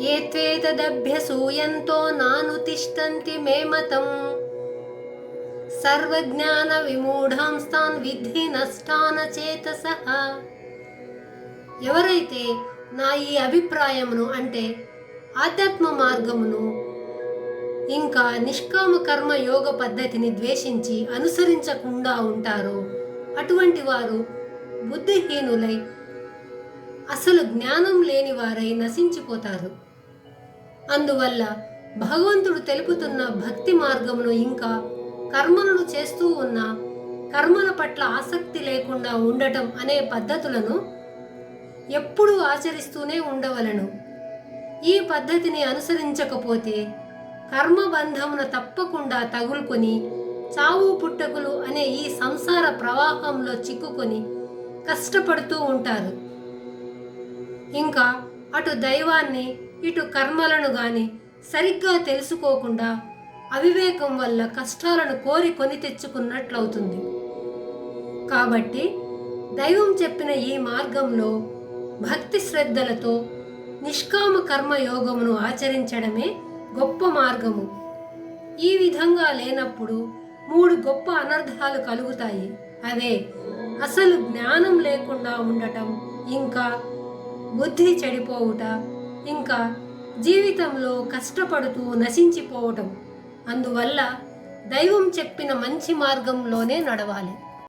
ఏ త్వేతదభ్యసూయంతో నానుతిష్టంతి మే మతం. సర్వజ్ఞాన విమూఢాంస్తాన్ విధి నష్టాన చేతస. ఎవరైతే నా ఈ అభిప్రాయమును అంటే ఆధ్యాత్మ మార్గమును ఇంకా నిష్కామ కర్మ యోగ పద్ధతిని ద్వేషించి అనుసరించకుండా ఉంటారో అటువంటి వారు బుద్ధిహీనులై అసలు జ్ఞానం లేని వారై నశించిపోతారు. అందువల్ల భగవంతుడు తెలుపుతున్న భక్తి మార్గమును ఇంకా కర్మలను చేస్తూ ఉన్న కర్మల పట్ల ఆసక్తి లేకుండా ఉండటం అనే పద్ధతులను ఎప్పుడూ ఆచరిస్తూనే ఉండవలను. ఈ పద్ధతిని అనుసరించకపోతే కర్మబంధమున తప్పకుండా తగులుకొని చావు పుట్టకులు అనే ఈ సంసార ప్రవాహంలో చిక్కుకొని కష్టపడుతూ ఉంటారు. ఇంకా అటు దైవాన్ని ఇటు కర్మలను గాని సరిగ్గా తెలుసుకోకుండా అవివేకం వల్ల కష్టాలను కోరి కొని తెచ్చుకున్నట్లవుతుంది. కాబట్టి దైవం చెప్పిన ఈ మార్గంలో భక్తి శ్రద్ధలతో నిష్కామ కర్మ యోగమును ఆచరించడమే గొప్ప మార్గము. ఈ విధంగా లేనప్పుడు మూడు గొప్ప అనర్థాలు కలుగుతాయి. అవే అసలు జ్ఞానం లేకుండా ఉండటం ఇంకా బుద్ధి చెడిపోవుట ఇంకా జీవితంలో కష్టపడుతూ నశించిపోవటం. అందువల్ల దైవం చెప్పిన మంచి మార్గంలోనే నడవాలి.